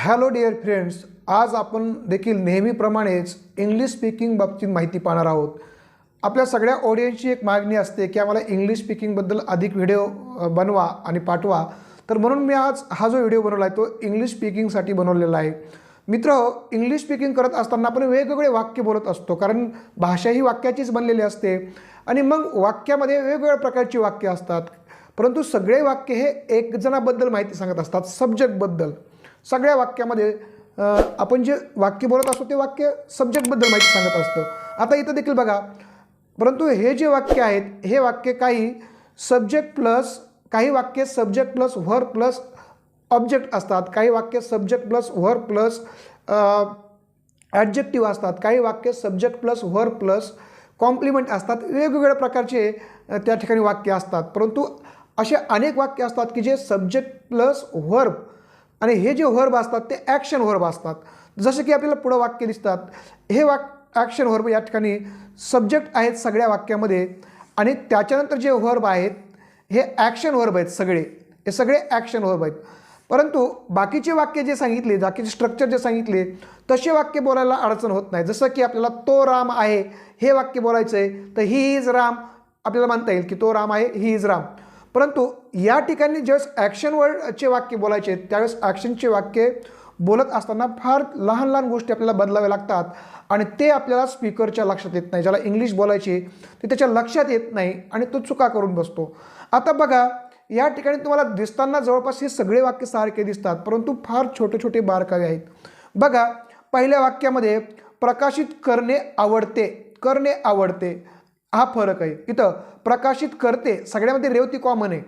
Hello dear friends आज आपण देखील नेहमीप्रमाणेच इंग्लिश स्पीकिंग बाबतीत माहिती पाहणार आहोत. आपल्या सगळ्या ऑडियन्सची एक मागणी असते की आम्हाला इंग्लिश स्पीकिंगबद्दल अधिक व्हिडिओ बनवा आणि पाठवा. तर म्हणून मी आज हा जो व्हिडिओ बनवला आहे तो इंग्लिश स्पीकिंगसाठी बनवलेला आहे. मित्र इंग्लिश स्पीकिंग करत असताना आपण वेगवेगळे वाक्य बोलत असतो कारण भाषा ही वाक्याचीच बनलेली असते. आणि मग वाक्यामध्ये वेगवेगळ्या प्रकारची वाक्य असतात. परंतु सगळे वाक्य हे एक जणाबद्दल माहिती सांगत असतात सब्जेक्टबद्दल सगळ्या वाक्यामध्ये आपण जे वाक्य बोलत असतो ते वाक्य सब्जेक्टबद्दल माहिती सांगत असतं. आता इथं देखील बघा परंतु हे जे वाक्य आहेत हे वाक्य काही सब्जेक्ट प्लस काही वाक्य subject plus verb plus object असतात. काही वाक्य subject plus verb plus adjective असतात. काही वाक्य subject plus verb plus complement असतात. वेगवेगळ्या प्रकारचे त्या ठिकाणी वाक्य असतात. परंतु असे अनेक वाक्य असतात की जे सब्जेक्ट प्लस व्हर्ब आणि हे जे व्हर्ब असतात ते ॲक्शन व्हर्ब असतात. जसं की आपल्याला पुढं वाक्य दिसतात. हे वाक ॲक्शन व्हर्ब या ठिकाणी सब्जेक्ट आहेत सगळ्या वाक्यामध्ये. आणि त्याच्यानंतर जे व्हर्ब आहेत हे ॲक्शन व्हर्ब आहेत सगळे. हे सगळे ॲक्शन व्हर्ब आहेत. परंतु बाकीचे वाक्य जे सांगितले बाकीचे स्ट्रक्चर जे सांगितले तसे वाक्य बोलायला अडचण होत नाही. जसं की आपल्याला तो राम आहे हे वाक्य बोलायचं आहे तर ही इज राम. आपल्याला म्हणता येईल की तो राम आहे ही इज राम. परंतु या ठिकाणी ज्यावेळेस ॲक्शन वर्डचे वाक्य बोलायचे त्यावेळेस ॲक्शनचे वाक्य बोलत असताना फार लहान लहान गोष्टी आपल्याला बदलाव्या लागतात आणि ते आपल्याला स्पीकरच्या लक्षात येत नाही. ज्याला इंग्लिश बोलायचे ते त्याच्या लक्षात येत नाही आणि तो चुका करून बसतो. आता बघा या ठिकाणी तुम्हाला दिसताना जवळपास हे सगळे वाक्य सारखे दिसतात परंतु फार छोटे छोटे बारकावे आहेत. बघा पहिल्या वाक्यामध्ये प्रकाशित करणे आवडते करणे आवडते. हा फरक आहे. इथं प्रकाशित करते सगळ्यामध्ये रेवती कॉमन आहे.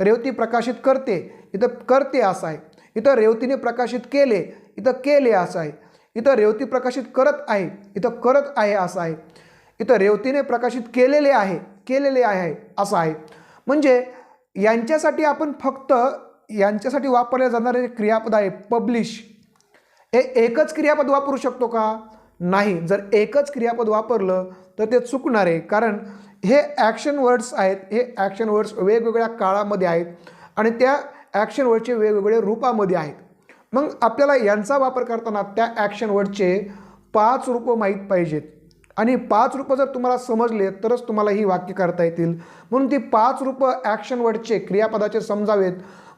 रेवती प्रकाशित करते इथं करते असं आहे. इथं रेवतीने प्रकाशित केले इथं केले असं आहे. इथं रेवती प्रकाशित करत आहे इथं करत आहे असं आहे. इथं रेवतीने प्रकाशित केलेले आहे केलेले आहे असं आहे. म्हणजे यांच्यासाठी आपण फक्त यांच्यासाठी वापरले जाणारे जे क्रियापद आहे पब्लिश हे एकच क्रियापद वापरू शकतो का? नाही. जर एकच क्रियापद वापरलं तर ते चुकणार. आहे कारण हे ॲक्शन वर्ड्स आहेत हे ॲक्शन वर्ड्स वेगवेगळ्या काळामध्ये आहेत आणि त्या ॲक्शन वर्डचे वेगवेगळे रूपामध्ये आहेत. मग आपल्याला यांचा वापर करताना त्या ॲक्शन वर्डचे पाच रूपं माहीत पाहिजेत. आणि पाच रूपं जर तुम्हाला समजले तरच तुम्हाला ही वाक्य करता येतील. म्हणून ती पाच रूपं ॲक्शन वर्डचे क्रियापदाचे समजावेत.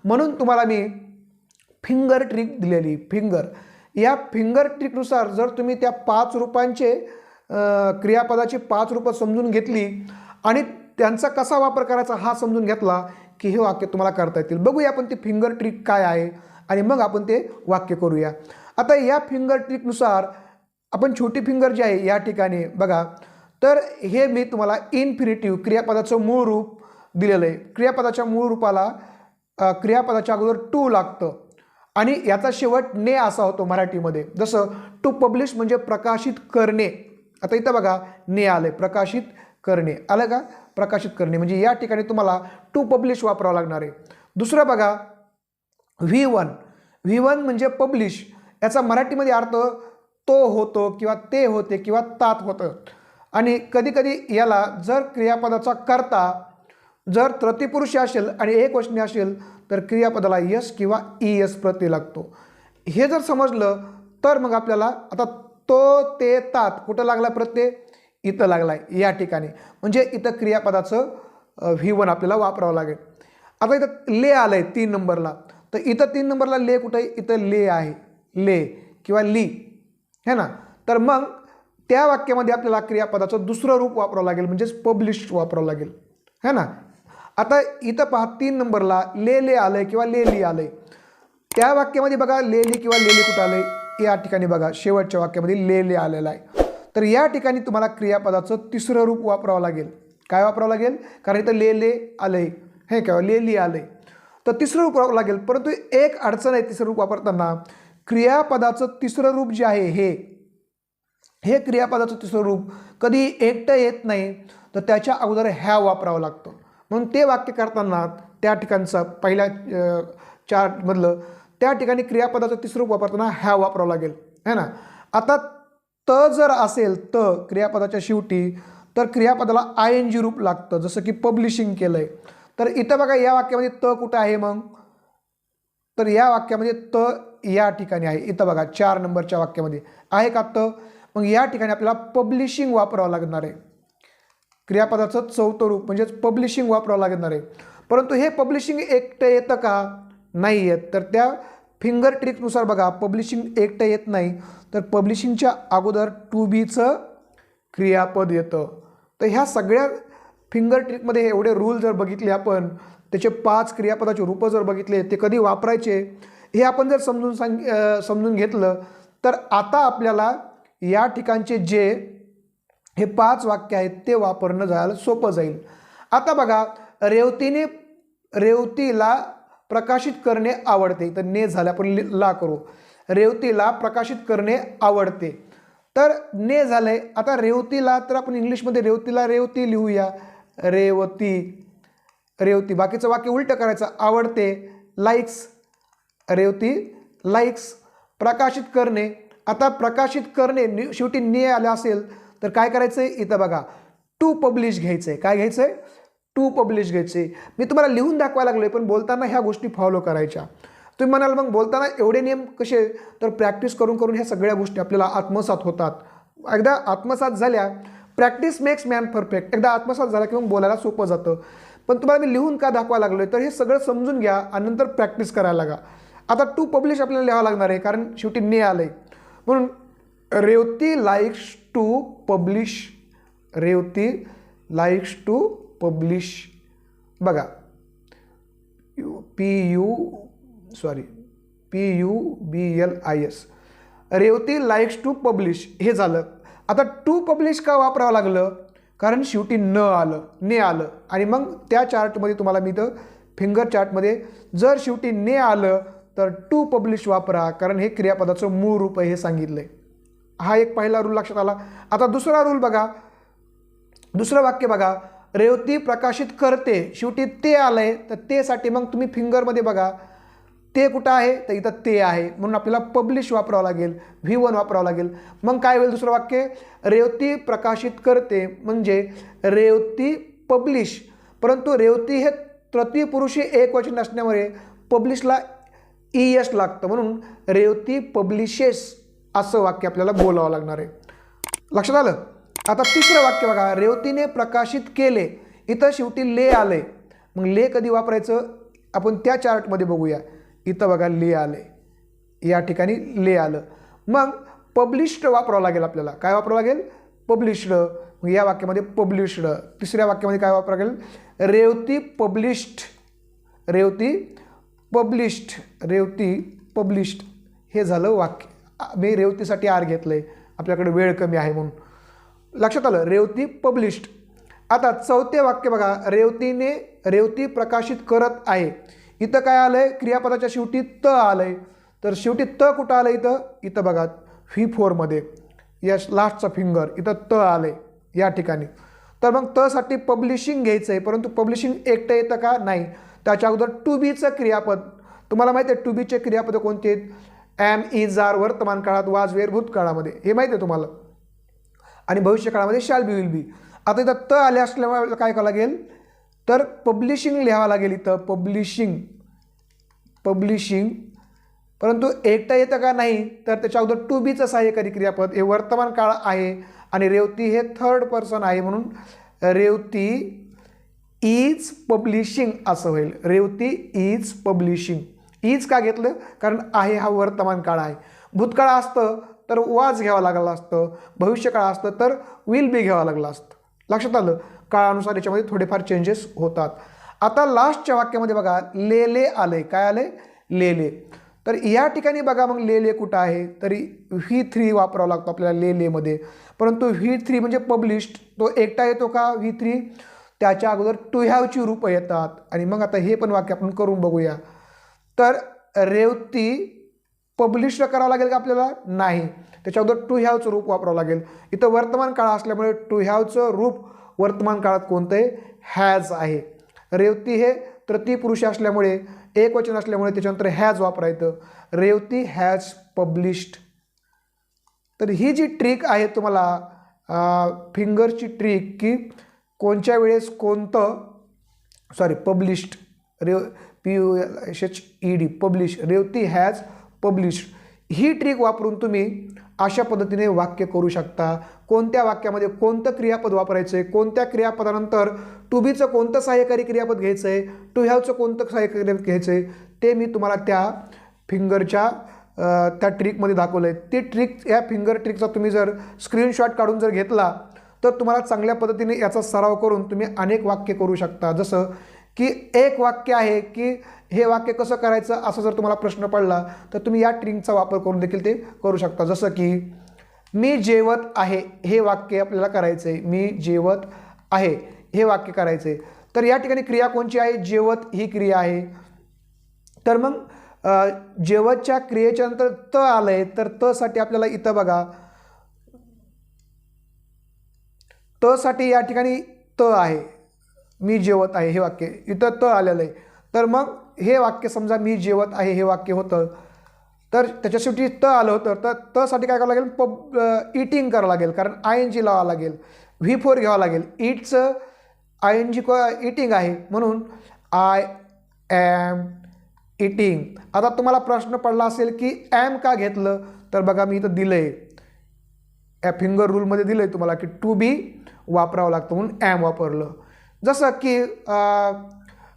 म्हणून तुम्हाला मी फिंगर ट्रिक दिलेली. फिंगर या फिंगर ट्रिकनुसार जर तुम्ही त्या पाच रूपांचे क्रियापदाची पाच रूपं समजून घेतली आणि त्यांचा कसा वापर करायचा हा समजून घेतला की हे वाक्य तुम्हाला करता येतील. बघूया आपण ती फिंगर ट्रिक काय आहे आणि मग आपण ते वाक्य करूया. आता या फिंगर ट्रिकनुसार आपण छोटी फिंगर जी आहे या ठिकाणी बघा. तर हे मी तुम्हाला इन्फिनिटिव्ह क्रियापदाचं मूळ रूप दिलेलं आहे. क्रियापदाच्या मूळ रूपाला क्रियापदाच्या अगोदर टू लागतं. आणि याचा शेवट ने असा होतो मराठीमध्ये. जसं टू पब्लिश म्हणजे प्रकाशित करणे. आता इथं बघा ने आलं प्रकाशित करणे. आलं का? प्रकाशित करणे. म्हणजे या ठिकाणी तुम्हाला टू पब्लिश वापरावं लागणार आहे. दुसरं बघा व्ही वन व्ही वन म्हणजे पब्लिश याचा मराठीमध्ये अर्थ तो होतो किंवा ते होते किंवा तात होतं. आणि कधीकधी याला जर क्रियापदाचा करता जर त्रतिपुरुष असेल आणि एक वचनी असेल तर क्रियापदाला यस किंवा ई एस प्रति लागतो. हे जर समजलं तर मग आपल्याला आता तो ते तात. कुठं लागला प्रत्यय? इथं लागला आहे. या ठिकाणी. म्हणजे इथं क्रियापदाचं व्हिवन आपल्याला वापरावं लागेल. आता इथं ले आलं आहे तीन नंबरला. तर इथं तीन नंबरला ले कुठं आहे? इथं ले आहे. ले किंवा ली. है ना? तर मग त्या वाक्यामध्ये आपल्याला क्रियापदाचं दुसरं रूप वापरावं लागेल. म्हणजेच पब्लिश वापरावं लागेल. है ना? आता इथं पहा तीन नंबरला ले ले आलंय किंवा ले ली आलंय. त्या वाक्यामध्ये बघा ले ली किंवा लेली कुठं आलंय? या ठिकाणी बघा शेवटच्या वाक्यामध्ये ले ले आलेलं आहे. तर या ठिकाणी तुम्हाला क्रियापदाचं तिसरं रूप वापरावं लागेल. काय वापरावं लागेल? कारण इथं ले ले आलंय. हे काय हो? ले ली आलंय. तर तिसरं रूप वापरावं लागेल. परंतु एक अडचण आहे तिसरं रूप वापरताना क्रियापदाचं तिसरं रूप जे आहे हे हे क्रियापदाचं तिसरं रूप कधी एकटं येत नाही तर त्याच्या अगोदर ह्या वापरावं लागतं. म्हणून ते वाक्य करताना त्या ठिकाणचं पहिल्या चार्टमधलं त्या ठिकाणी क्रियापदाचं तिसरं रूप वापरताना ह्या वापरावं लागेल. है ना? आता त जर असेल त क्रियापदाच्या शेवटी तर क्रियापदाला आय एन जी रूप लागतं. जसं की पब्लिशिंग केलं आहे तर इथं बघा या वाक्यामध्ये त कुठं आहे मग? तर या वाक्यामध्ये त या ठिकाणी आहे. इथं बघा चार नंबरच्या वाक्यामध्ये. आहे का त? मग या ठिकाणी आपल्याला पब्लिशिंग वापरावं लागणार आहे. क्रियापदाचं चौथं रूप म्हणजेच पब्लिशिंग वापरावं लागणार आहे. परंतु हे पब्लिशिंग एकटं येतं का? नाही येत तर त्या फिंगर ट्रिक्सनुसार बघा पब्लिशिंग एकटं येत नाही. तर पब्लिशिंगच्या अगोदर टू बीचं क्रियापद येतं. तर ह्या सगळ्या फिंगर ट्रिकमध्ये एवढे रूल जर बघितले आपण त्याचे पाच क्रियापदाचे रूपं जर बघितले ते कधी वापरायचे हे आपण जर समजून सांग समजून घेतलं तर आता आपल्याला या ठिकाणचे जे हे पाच वाक्य आहेत ते वापरणं जायला सोपं जाईल. आता बघा रेवतीने रेवतीला प्रकाशित करणे आवडते. तर ने झाले आपण लि- ला करू. रेवतीला प्रकाशित करणे आवडते. तर ने झालंय आता रेवतीला तर आपण इंग्लिशमध्ये रेवतीला रेवती लिहूया. रेवती रेवती. बाकीचं वाक्य उलटं करायचं. आवडते लाईक्स रेवती लाईक्स प्रकाशित करणे. आता प्रकाशित करणे नि- शेवटी ने आलं असेल तर काय करायचं आहे इथं बघा. टू पब्लिश घ्यायचं आहे काय घ्यायचं आहे टू पब्लिश घ्यायचे. मी तुम्हाला लिहून दाखवायला लागलो पण बोलताना ह्या गोष्टी फॉलो करायच्या. तुम्ही म्हणाल मग बोलताना एवढे नियम कसे? तर प्रॅक्टिस करून करून ह्या सगळ्या गोष्टी आपल्याला आत्मसात होतात. एकदा आत्मसात झाल्या प्रॅक्टिस मेक्स मॅन परफेक्ट एकदा आत्मसात झाला की मग बोलायला सोपं जातं. पण तुम्हाला मी लिहून का दाखवायला लागलो आहे तर हे सगळं समजून घ्या आणि नंतर प्रॅक्टिस करायला लागा. आता टू पब्लिश आपल्याला लिहावं लागणार आहे कारण शेवटी ने आलं आहे म्हणून Revati likes to publish Revati likes to publish बघा U P U sorry P U B L I S Revati likes to publish हे झालं. आता टू पब्लिश का वापरावं लागलं? कारण शेवटी न आलं ने आलं. आणि मग त्या चार्टमध्ये तुम्हाला मी तर फिंगर चार्टमध्ये जर शेवटी ने आलं तर टू पब्लिश वापरा. कारण हे क्रियापदाचं मूळ रूप आहे हे सांगितलं आहे हा एक पहिला रूल लक्षात आला. आता दुसरा रूल बघा. दुसरं वाक्य बघा. रेवती प्रकाशित करते. शेवटी ते आलं आहे तर तेसाठी मग तुम्ही फिंगरमध्ये बघा ते कुठं आहे? तर इथं ते आहे. म्हणून आपल्याला पब्लिश वापरावं लागेल व्ही वन वापरावं लागेल. मग काय होईल दुसरं वाक्य? रेवती प्रकाशित करते म्हणजे रेवती पब्लिश. परंतु रेवती हे तृतीय पुरुषी एक वचन पब्लिशला ई एस लागतं. म्हणून रेवती पब्लिशेस असं वाक्य आपल्याला बोलावं लागणार आहे. लक्षात आलं? आता तिसरं वाक्य बघा. रेवतीने प्रकाशित केले. इथं शेवटी ले आले. मग ले कधी वापरायचं? आपण त्या चार्टमध्ये बघूया. इथं बघा ले आले. या ठिकाणी ले आलं. मग पब्लिश्ड वापरावं लागेल आपल्याला. काय वापरावं लागेल? पब्लिश्ड मग या वाक्यामध्ये पब्लिश्ड तिसऱ्या वाक्यामध्ये काय वापरावं लागेल? Revati published Revati published Revati published हे झालं वाक्य. मी रेवतीसाठी आर घेतलं आहे आपल्याकडे वेळ कमी आहे म्हणून. लक्षात आलं रेवती पब्लिश्ड. आता चौथे वाक्य बघा रेवतीने रेवती प्रकाशित करत आहे. इथं काय आलं आहे क्रियापदाच्या शेवटी त आलं आहे तर शेवटी त कुठं आलं इथं? इथं बघा व्ही फोरमध्ये या लास्टचा फिंगर इथं त आलं आहे या ठिकाणी. तर मग तसाठी पब्लिशिंग घ्यायचं आहे परंतु पब्लिशिंग एकटं येतं का? नाही. त्याच्या अगोदर टू बीचं क्रियापद. तुम्हाला माहिती आहे टू बीचे क्रियापद कोणते आहेत? ॲम इजार e, वर्तमान काळात वाजवेर भूतकाळामध्ये. हे माहिती आहे तुम्हाला. आणि भविष्यकाळामध्ये शाल बी विल बी आता इथं त आले असल्यामुळे काय करावं लागेल? तर पब्लिशिंग लिहावं लागेल इथं पब्लिशिंग पब्लिशिंग परंतु एकटा येतं का नाही? तर त्याच्या अगोदर टू बीचं सहाय्यकारी क्रियापद? हे वर्तमान काळ आहे आणि रेवती हे थर्ड पर्सन आहे म्हणून रेवती इज पब्लिशिंग असं होईल. रेवती इज पब्लिशिंग इज का घेतलं? कारण आहे हा वर्तमान काळ आहे. भूतकाळ असतं तर वाज घ्यावं लागलं असतं भविष्यकाळ असतं तर विल बी घ्यावं लागलं असतं. लक्षात आलं? काळानुसार याच्यामध्ये थोडेफार चेंजेस होतात. आता लास्टच्या वाक्यामध्ये बघा लेले आले. काय आले? लेले. तर या ठिकाणी बघा मग लेले कुठं आहे? तरी व्ही थ्री वापरावं लागतो आपल्याला लेलेमध्ये. परंतु व्ही थ्री म्हणजे पब्लिश्ड तो एकटा येतो का? व्ही थ्री त्याच्या अगोदर टू हॅवची रूपं येतात. आणि मग आता हे पण वाक्य आपण करून बघूया. तर रेवती पब्लिश करावं लागेल का आपल्याला? नाही. त्याच्या अगोदर टू हॅवचं रूप वापरावं लागेल. इथं वर्तमान काळ असल्यामुळे टू हॅवचं रूप वर्तमान काळात कोणतं आहे हॅज आहे. रेवती हे तृतीय पुरुष असल्यामुळे एक वचन असल्यामुळे त्याच्यानंतर हॅज वापरायचं. रेवती हॅज पब्लिश्ड तर ही जी ट्रिक आहे तुम्हाला फिंगरची ट्रिक की कोणत्या वेळेस कोणतं sorry published rev P U L H E D publish Revati has published he trick वापरून तुम्ही अशा पद्धतीने वाक्य करू शकता. कोणत्या वाक्यामध्ये कोणतं क्रियापद वापरायचं आहे कोणत्या क्रियापदानंतर टू बीचं कोणतं सहाय्यकारी क्रियापद घ्यायचं आहे टू हॅवचं कोणतं सहाय्यकारी क्रियापद घ्यायचं आहे ते मी तुम्हाला त्या फिंगरच्या त्या ट्रिकमध्ये दाखवलं आहे ती ट्रिक या फिंगर ट्रिकचा तुम्ही जर स्क्रीनशॉट काढून जर घेतला तर तुम्हाला चांगल्या पद्धतीने याचा सराव करून तुम्ही अनेक वाक्य करू शकता. जसं की एक वाक्य आहे की हे वाक्य कसं करायचं असं जर तुम्हाला प्रश्न पडला तर तुम्ही या ट्रिंगचा वापर करून देखील ते करू शकता. जसं की मी जेवत आहे हे वाक्य आपल्याला करायचं आहे मी जेवत आहे हे वाक्य करायचं आहे तर या ठिकाणी क्रिया कोणची आहे? जेवत ही क्रिया आहे. तर मग जेवतच्या क्रियेच्या नंतर त आलं आहे तर तसाठी आपल्याला इथं बघा. तसाठी या ठिकाणी त आहे. मी जेवत आहे हे वाक्य. इथं त आलेलं आहे. तर मग हे वाक्य समजा मी जेवत आहे हे वाक्य होतं. तर त्याच्यासाठी त आलं होतं. तर तसाठी काय करावं लागेल? पब इटिंग करावं लागेल. कारण आय एन जी लावावं लागेल. व्ही फोर घ्यावं लागेल. इटचं आय एन जी इटिंग आहे. म्हणून आय ॲम इटिंग आता तुम्हाला प्रश्न पडला असेल की ॲम का घेतलं? तर बघा मी इथं दिलं आहे या फिंगर रूलमध्ये दिलं आहे तुम्हाला की टू बी वापरावं लागतं म्हणून ॲम वापरलं. जसं की आ,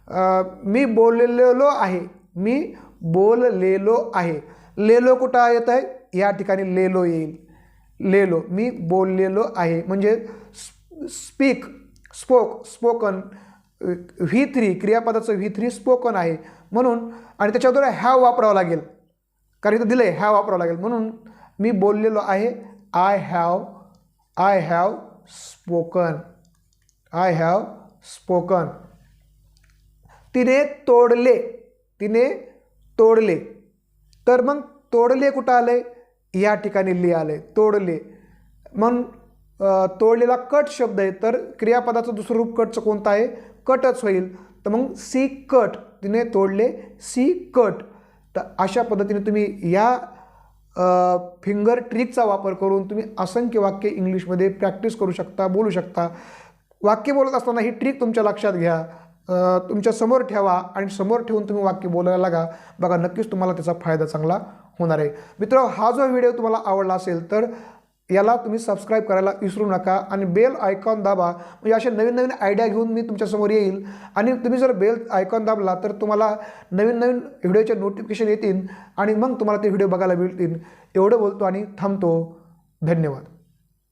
आ, मी बोललेलो आहे. मी बोललेलो आहे. लेलो कुठं येत आहे? या ठिकाणी लेलो येईल. लेलो मी बोललेलो आहे. म्हणजे speak spoke spoken V three क्रियापदाचं V three spoken आहे. म्हणून आणि त्याच्याबरोबर हॅव वापरावं लागेल. कारण इथं दिलं आहे ह्या वापरावं लागेल. म्हणून मी बोललेलो आहे I have I have spoken I have spoken. तिने तोडले. तिने तोडले. तर मग तोडले कुठं आले या ठिकाणी ले आले तोडले. मग तोडलेला कट शब्द आहे. तर क्रियापदाचं दुसरं रूप कटचं कोणतं आहे? कटच होईल. तर मग सी कट. तिने तोडले सी कट. तर अशा पद्धतीने तुम्ही या फिंगर ट्रिकचा वापर करून तुम्ही असंख्य वाक्य इंग्लिशमध्ये प्रॅक्टिस करू शकता बोलू शकता. वाक्य बोलत असताना ही ट्रिक तुमच्या लक्षात घ्या. तुमच्यासमोर ठेवा आणि समोर ठेवून तुम्ही वाक्य बोलायला लागा. बघा नक्कीच तुम्हाला त्याचा फायदा चांगला होणार आहे. मित्र हा जो व्हिडिओ तुम्हाला आवडला असेल तर याला तुम्ही सबस्क्राईब करायला विसरू नका आणि बेल आयकॉन दाबा. म्हणजे अशा नवीन नवीन आयडिया घेऊन मी तुमच्यासमोर येईल. आणि तुम्ही जर बेल आयकॉन दाबला तर तुम्हाला नवीन नवीन व्हिडिओचे नोटिफिकेशन येतील आणि मग तुम्हाला ते व्हिडिओ बघायला मिळतील. एवढं बोलतो आणि थांबतो. धन्यवाद.